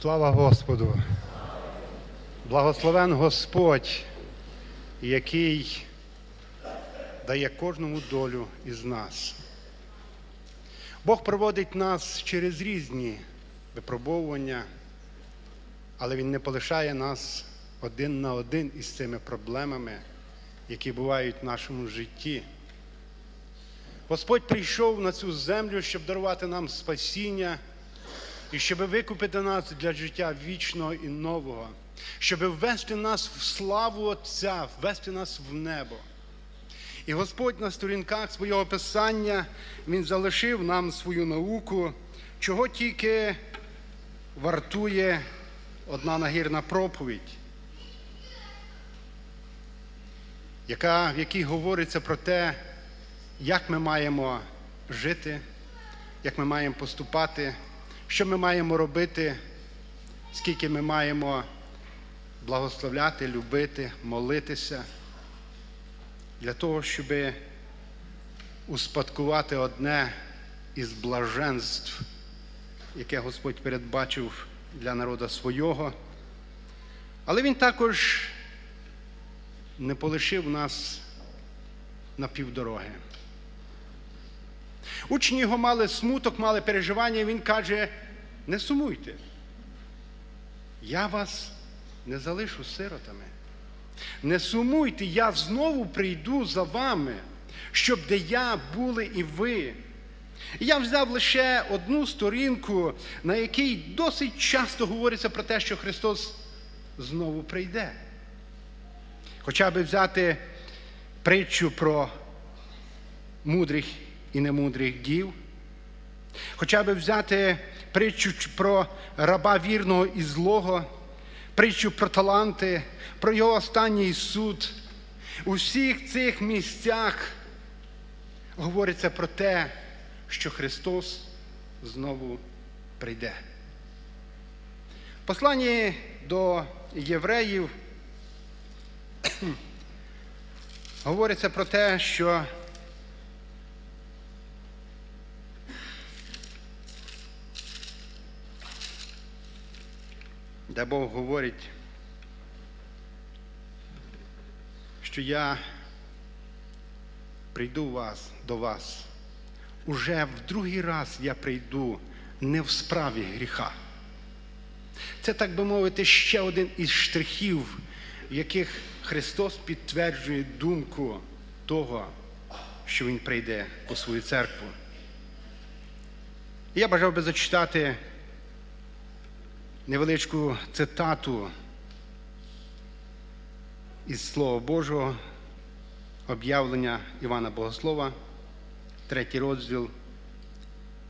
Слава Господу! Благословен Господь, який дає кожному долю із нас. Бог проводить нас через різні випробовування, але Він не полишає нас один на один із цими проблемами, які бувають в нашому житті. Господь прийшов на цю землю, щоб дарувати нам спасіння і щоб викупити нас для життя вічного і нового, щоб ввести нас в славу Отця, ввести нас в небо. І Господь на сторінках свого Писання Він залишив нам свою науку, чого тільки вартує одна нагірна проповідь, яка, в якій говориться про те, як ми маємо жити, як ми маємо поступати, що ми маємо робити, скільки ми маємо благословляти, любити, молитися, для того, щоб успадкувати одне із блаженств, яке Господь передбачив для народу свого. Але Він також не полишив нас на півдороги. Учні його мали смуток, мали переживання, і він каже: не сумуйте. Я вас не залишу сиротами. Не сумуйте, я знову прийду за вами, щоб де я були і ви. Я взяв лише одну сторінку, на якій досить часто говориться про те, що Христос знову прийде. Хоча би взяти притчу про мудрих і немудрих дів, хоча би взяти притчу про раба вірного і злого, притчу про таланти, про його останній суд. У всіх цих місцях говориться про те, що Христос знову прийде. В посланні до євреїв говориться про те, що де Бог говорить, що я прийду вас, до вас. Уже в другий раз я прийду не в справі гріха. Це, так би мовити, ще один із штрихів, в яких Христос підтверджує думку того, що Він прийде по свою церкву. Я бажав би зачитати невеличку цитату із Слова Божого, об'явлення Івана Богослова, третій розділ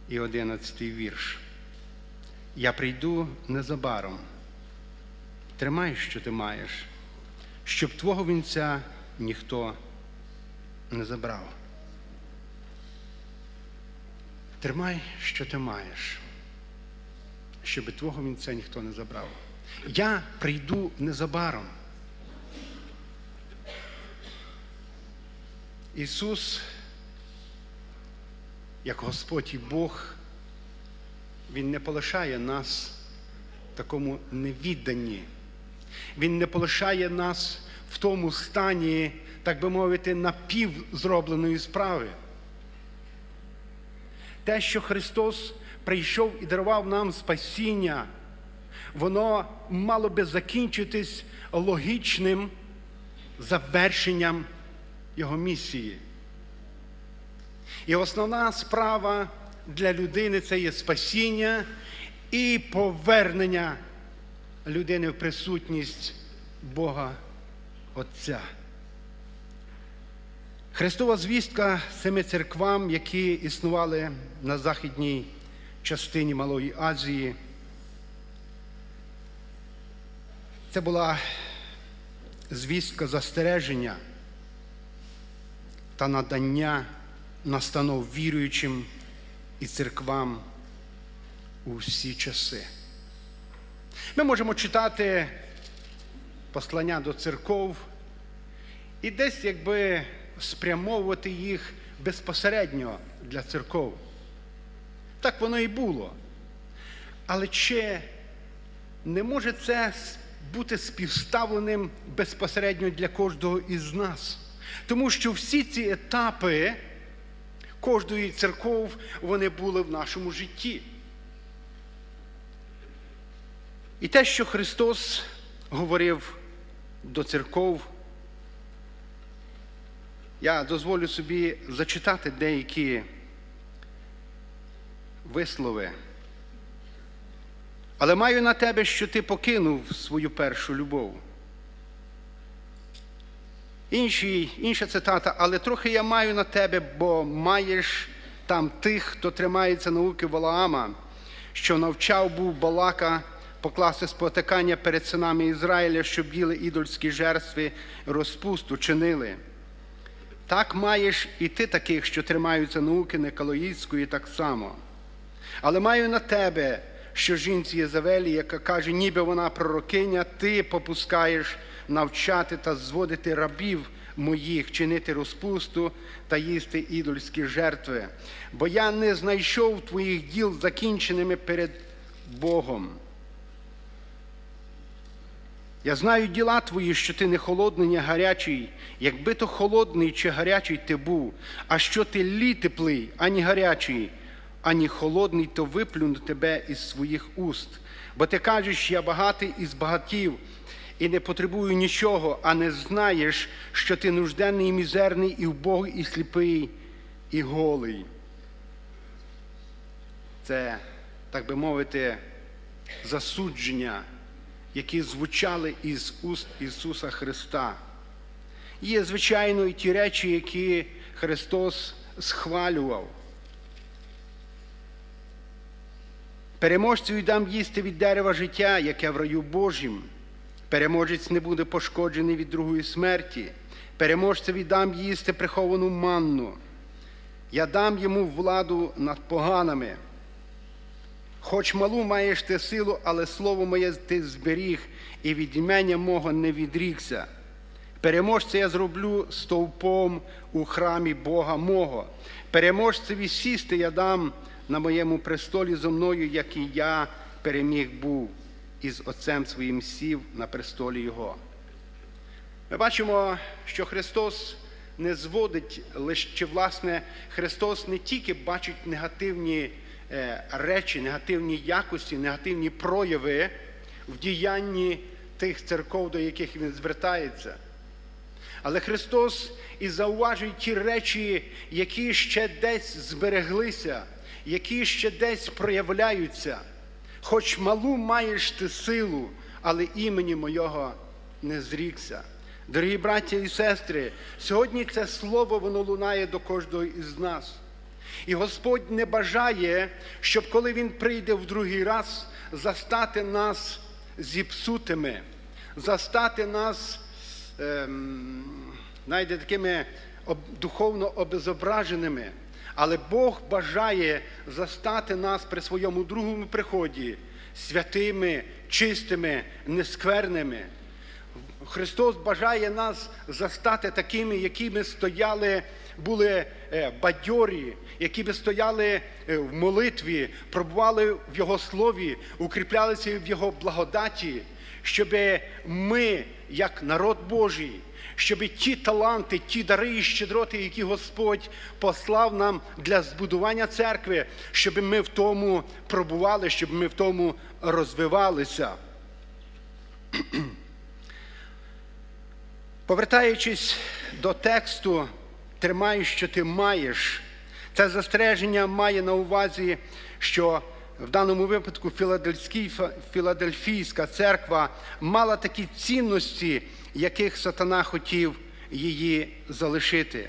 і одинадцятий вірш. Я прийду незабаром. Тримай, що ти маєш, щоб твого вінця ніхто не забрав. Тримай, що ти маєш щоб твого вінця ніхто не забрав. Я прийду незабаром. Ісус, як Господь і Бог, Він не полишає нас в такому невідданні. Він не полишає нас в тому стані, так би мовити, напівзробленої справи. Те, що Христос прийшов і дарував нам спасіння, воно мало би закінчитись логічним завершенням Його місії. І основна справа для людини це є спасіння і повернення людини в присутність Бога Отця. Христова звістка семи церквам, які існували на західній частині Малої Азії. Це була звістка застереження та надання настанов віруючим і церквам у всі часи. Ми можемо читати послання до церков і десь якби спрямовувати їх безпосередньо для церков. Так воно і було. Але чи не може це бути співставленим безпосередньо для кожного із нас. Тому що всі ці етапи кожної церков вони були в нашому житті. І те, що Христос говорив до церков, я дозволю собі зачитати деякі вислови. Але маю на тебе, що ти покинув свою першу любов. Інші, інша цитата, але трохи я маю на тебе, бо маєш там тих, хто тримається науки Валаама, що навчав був Балака покласти спотикання перед синами Ізраїля, щоб їли ідольські жертви, розпусту чинили. Так маєш і ти таких, що тримаються науки Николаїцької так само. Але маю на тебе, що жінці Єзавелі, яка каже, ніби вона пророкиня, ти попускаєш навчати та зводити рабів моїх, чинити розпусту та їсти ідольські жертви. Бо я не знайшов твоїх діл закінченими перед Богом. Я знаю діла твої, що ти не холодний, не гарячий, якби то холодний чи гарячий ти був, а що ти лі теплий, ані гарячий, ані холодний, то виплюну тебе із своїх уст. Бо ти кажеш, я багатий і збагатів, і не потребую нічого, а не знаєш, що ти нужденний і мізерний, і вбогий, і сліпий, і голий. Це, так би мовити, засудження які звучали із уст Ісуса Христа. Є, звичайно, і ті речі, які Христос схвалював. Переможцю дам їсти від дерева життя, яке в раю Божім. Переможець не буде пошкоджений від другої смерті. Переможцеві дам їсти приховану манну. Я дам йому владу над поганими. Хоч малу маєш ти силу, але слово моє ти зберіг, і від імення мого не відрікся. Переможця я зроблю стовпом у храмі Бога мого. Переможцеві сісти я дам на моєму престолі зо мною, як і я переміг був із Отцем своїм сів на престолі Його. Ми бачимо, що Христос не зводить лише, чи, власне, Христос не тільки бачить негативні е, речі, негативні якості, негативні прояви в діянні тих церков, до яких Він звертається. Але Христос і зауважує ті речі, які ще десь збереглися, які ще десь проявляються. Хоч малу маєш ти силу, але імені Мойого не зрікся. Дорогі браття і сестри, сьогодні це слово воно лунає до кожного із нас. І Господь не бажає, щоб коли Він прийде в другий раз, застати нас зіпсутими, застати нас, ем, знаєте, такими духовно обезображеними. Але Бог бажає застати нас при своєму другому приході святими, чистими, нескверними. Христос бажає нас застати такими, які ми стояли, були е, бадьорі, які би стояли е, в молитві, пробували в Його слові, укріплялися в Його благодаті, щоб ми, як народ Божий, щоб ті таланти, ті дари і щедроти, які Господь послав нам для збудування церкви, щоб ми в тому пробували, щоб ми в тому розвивалися. Повертаючись до тексту, тримай, що ти маєш, це застереження має на увазі, що в даному випадку Філадельфійська, церква мала такі цінності, яких сатана хотів її залишити.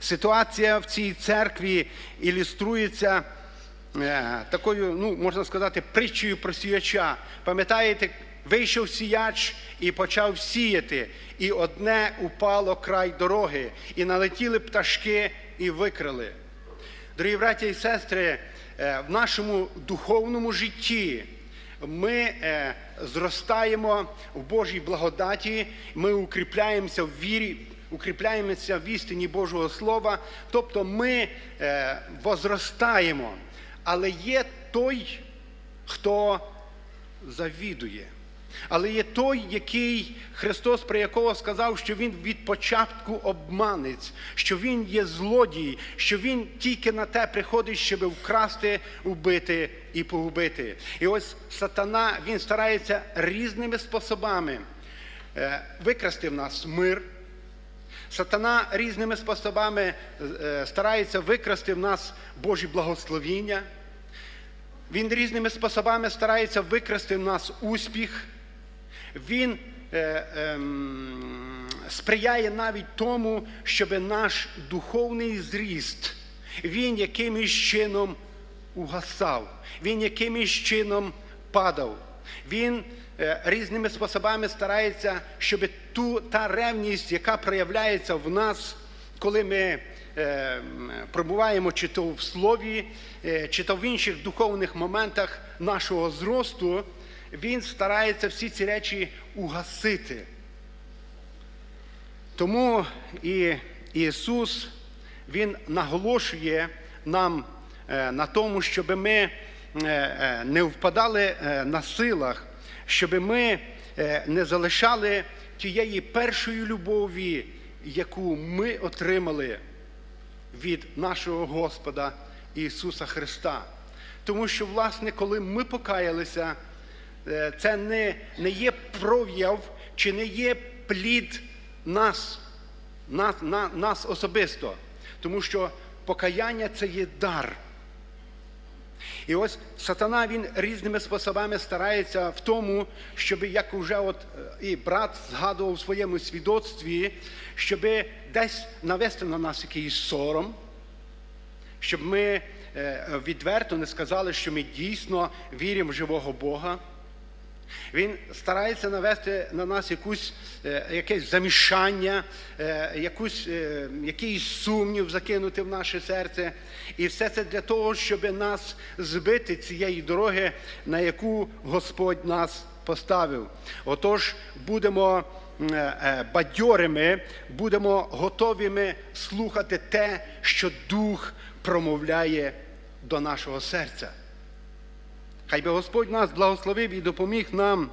Ситуація в цій церкві ілюструється е, такою, ну, можна сказати, притчею про сіяча. Пам'ятаєте, вийшов сіяч і почав сіяти, і одне упало край дороги, і налетіли пташки і викрали. Дорогі браті і сестри, е, в нашому духовному житті ми е, зростаємо в Божій благодаті, ми укріпляємося в вірі, укріпляємося в істині Божого Слова, тобто ми е, возростаємо. Але є той, хто завідує. Але є той, який Христос, про якого сказав, що Він від початку обманець, що Він є злодій, що Він тільки на те приходить, щоб вкрасти, убити і погубити. І ось сатана він старається різними способами е, викрасти в нас мир. Сатана різними способами е, старається викрасти в нас Божі благословіння. Він різними способами старається викрасти в нас успіх. Він е, ем, сприяє навіть тому, щоб наш духовний зріст, він якимось чином угасав, він якимось чином падав. Він е, різними способами старається, щоб ту, та ревність, яка проявляється в нас, коли ми е, пробуваємо чи то в слові, е, чи то в інших духовних моментах нашого зросту, він старається всі ці речі угасити. Тому і Ісус Він наголошує нам е, на тому, щоб ми е, е, не впадали на силах, щоб ми не залишали тієї першої любові, яку ми отримали від нашого Господа Ісуса Христа. Тому що, власне, коли ми покаялися, це не, не є прояв чи не є плід нас, нас, на- нас особисто. Тому що покаяння це є дар. І ось сатана він різними способами старається в тому, щоб, як вже от е, і брат згадував у своєму свідоцтві, щоб десь навести на нас якийсь сором, щоб ми е, відверто не сказали, що ми дійсно віримо в живого Бога. Він старається навести на нас якусь, е, якесь замішання, е, якусь, е, якийсь сумнів закинути в наше серце. І все це для того, щоб нас збити цієї дороги, на яку Господь нас поставив. Отож, будемо бадьорими, будемо готовими слухати те, що Дух промовляє до нашого серця. Хай би Господь нас благословив і допоміг нам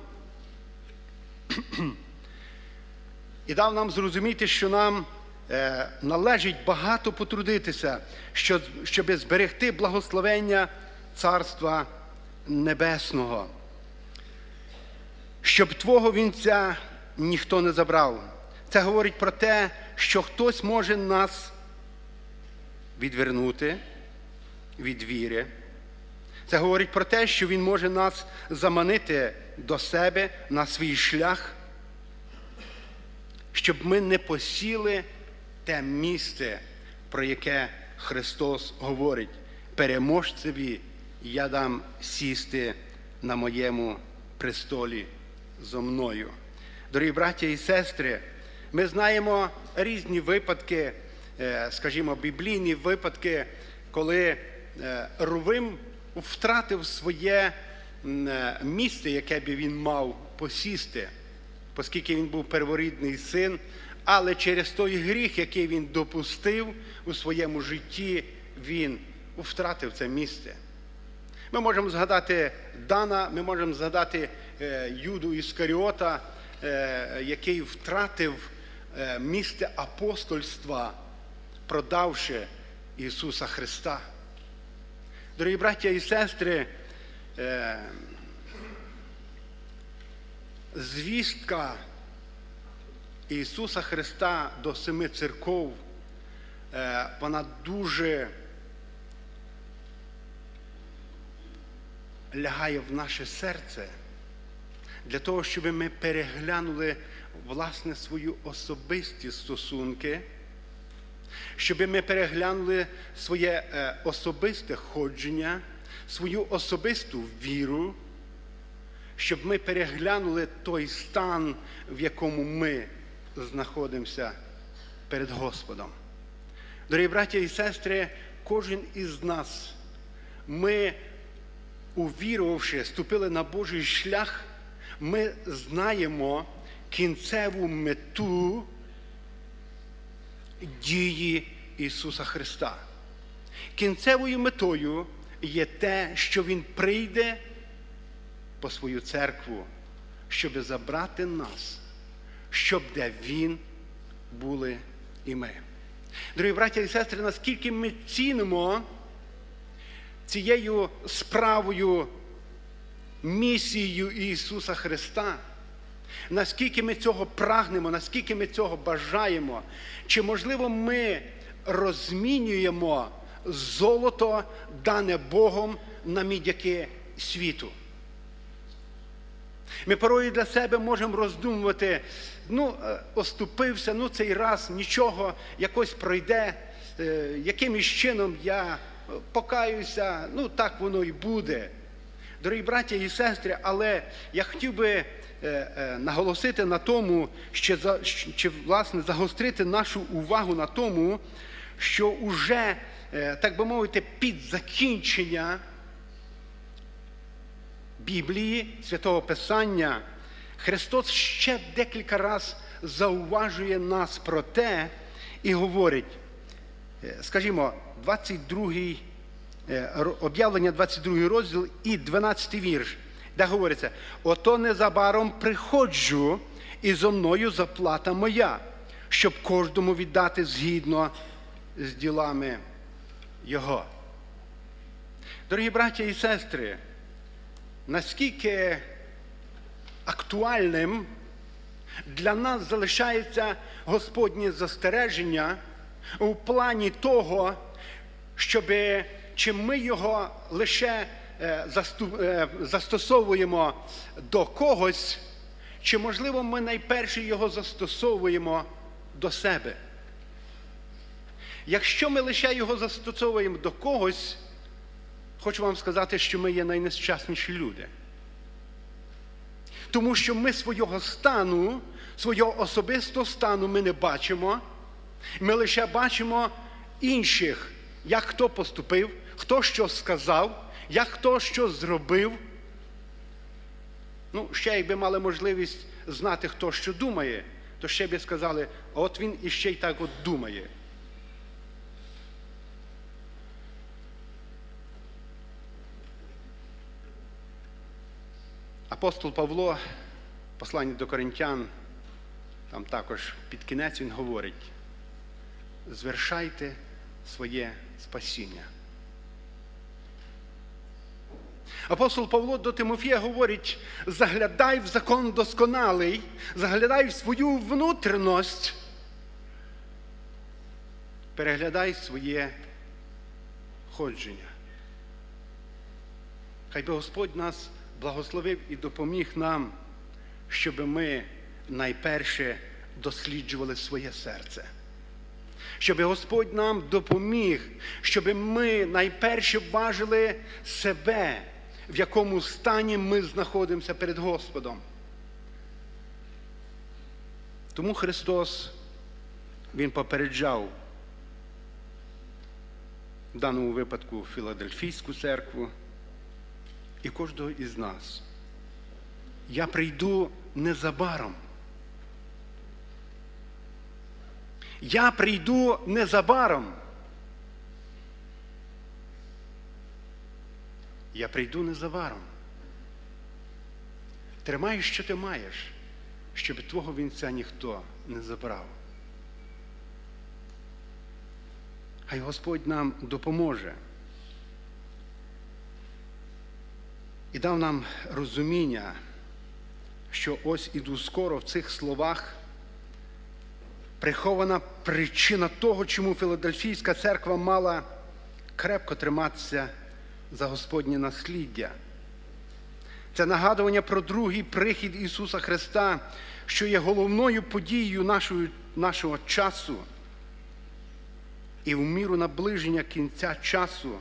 і дав нам зрозуміти, що нам е, належить багато потрудитися, щоб, щоб зберегти благословення Царства Небесного, щоб Твого вінця ніхто не забрав. Це говорить про те, що хтось може нас відвернути від віри. Це говорить про те, що Він може нас заманити до себе на свій шлях, щоб ми не посіли те місце, про яке Христос говорить. Переможцеві я дам сісти на моєму престолі зо мною. Дорогі браття і сестри, ми знаємо різні випадки, е, скажімо, біблійні випадки, коли е, Рувим втратив своє е, місце, яке би він мав посісти, оскільки він був перворідний син, але через той гріх, який він допустив у своєму житті, він втратив це місце. Ми можемо згадати Дана, ми можемо згадати е, Юду Іскаріота, е, який втратив місце апостольства, продавши Ісуса Христа. Дорогі браття і сестри, е, звістка Ісуса Христа до семи церков, е, вона дуже лягає в наше серце для того, щоб ми переглянули власне свою особисті стосунки, щоб ми переглянули своє е, особисте ходження, свою особисту віру, щоб ми переглянули той стан, в якому ми знаходимося перед Господом. Дорогі браття і сестри, кожен із нас, ми, увірувавши, ступили на Божий шлях, ми знаємо кінцеву мету дії Ісуса Христа. Кінцевою метою є те, що Він прийде по свою церкву, щоб забрати нас, щоб де Він були і ми. Дорогі браття і сестри, наскільки ми цінимо цією справою, місією Ісуса Христа, наскільки ми цього прагнемо, наскільки ми цього бажаємо, чи можливо ми розмінюємо золото, дане Богом на мідяки світу. Ми порою для себе можемо роздумувати, ну, е, оступився, ну цей раз нічого, якось пройде, е, якимось чином я покаюся, ну так воно і буде. Дорогі браття і сестри, але я хотів би наголосити на тому, чи, власне загострити нашу увагу на тому, що уже, е, так би мовити, під закінчення Біблії, Святого Писання, Христос ще декілька разів зауважує нас про те і говорить, е, скажімо, 22 е, об'явлення 22 розділ і 12 вірш, де говориться: ото незабаром приходжу, і зо мною заплата моя, щоб кожному віддати згідно з ділами Його. Дорогі браття і сестри, наскільки актуальним для нас залишається Господнє застереження у плані того, щоб чи ми його лише застосовуємо до когось, чи можливо ми найперше його застосовуємо до себе. Якщо ми лише його застосовуємо до когось, хочу вам сказати, що ми є найнещасніші люди. Тому що ми свого стану, свого особистого стану ми не бачимо. Ми лише бачимо інших, як хто поступив, хто що сказав, як хто що зробив. Ну, ще якби мали можливість знати, хто що думає, то ще б сказали, от він іще й так от думає. Апостол Павло, послання до Коринтян, там також під кінець він говорить: звершайте своє спасіння. Апостол Павло до Тимофія говорить: заглядай в закон досконалий, заглядай в свою внутрішність, переглядай своє ходження. Хай би Господь нас благословив і допоміг нам, щоб ми найперше досліджували своє серце. Щоб Господь нам допоміг, щоб ми найперше бачили себе, в якому стані ми знаходимося перед Господом. Тому Христос, Він попереджав в даному випадку Філадельфійську церкву і кожного із нас. Я прийду незабаром. Я прийду незабаром. Я прийду незабаром. Тримай, що ти маєш, щоб твого вінця ніхто не забрав. Хай Господь нам допоможе. і дав нам розуміння, що ось іду скоро в цих словах прихована причина того, чому Філадельфійська церква мала крепко триматися за Господнє насліддя. Це нагадування про другий прихід Ісуса Христа, що є головною подією нашого, нашого часу. І в міру наближення кінця часу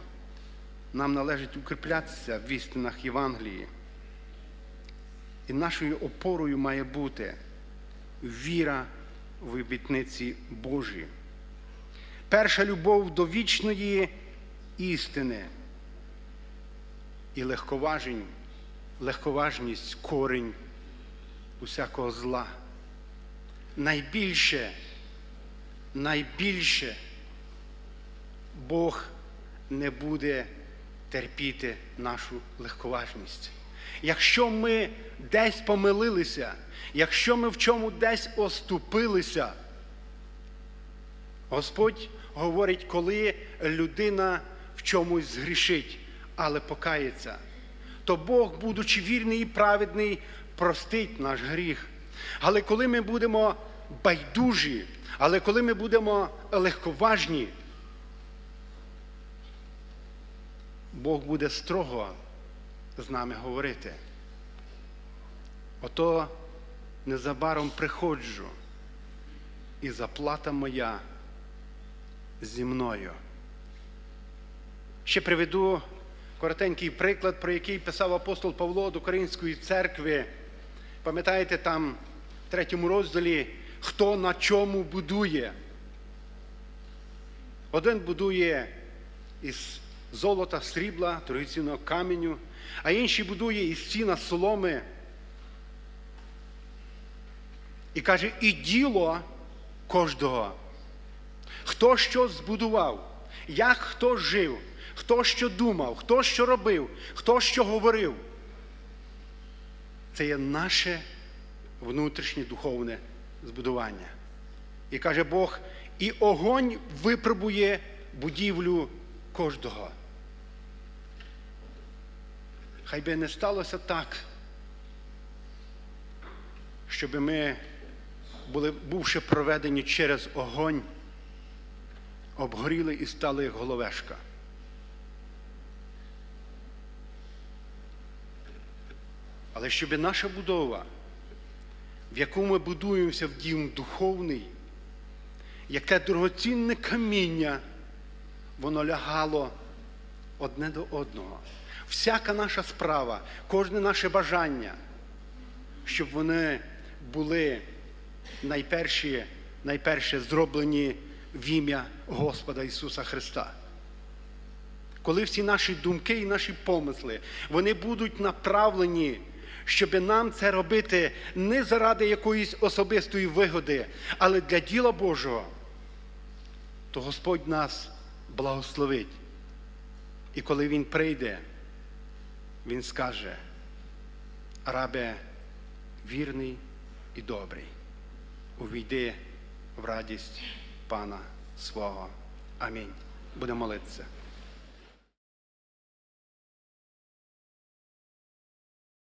нам належить укріплятися в істинах Євангелії. І нашою опорою має бути віра в обітниці Божі. Перша любов до вічної істини і легковажень, легковажність корень усякого зла. Найбільше, найбільше Бог не буде терпіти нашу легковажність. Якщо ми десь помилилися, якщо ми в чому десь оступилися, Господь говорить, коли людина в чомусь згрішить, але покається, то Бог, будучи вірний і праведний, простить наш гріх. Але коли ми будемо байдужі, але коли ми будемо легковажні, Бог буде строго з нами говорити. Ото незабаром приходжу, і заплата моя зі мною. Ще приведу коротенький приклад, про який писав апостол Павло до Коринської церкви. Пам'ятаєте, там в третьому розділі, хто на чому будує. Один будує із золота, срібла, дорогоцінного каменю, а інший будує із сіна соломи. І каже, і діло кожного. Хто що збудував, як хто жив, хто що думав, хто що робив, хто що говорив. Це є наше внутрішнє духовне збудування. І каже Бог, і огонь випробує будівлю кожного. Хай би не сталося так, щоб ми, були, бувши проведені через огонь, обгоріли і стали головешка. Але щоб наша будова, в яку ми будуємося в дім духовний, яке дорогоцінне каміння, воно лягало одне до одного. Всяка наша справа, кожне наше бажання, щоб вони були найперші, найперше зроблені в ім'я Господа Ісуса Христа. Коли всі наші думки і наші помисли, вони будуть направлені, щоб нам це робити не заради якоїсь особистої вигоди, але для діла Божого, то Господь нас благословить. І коли Він прийде, Він скаже, рабе вірний і добрий, увійди в радість Пана свого. Амінь. Будемо молитися.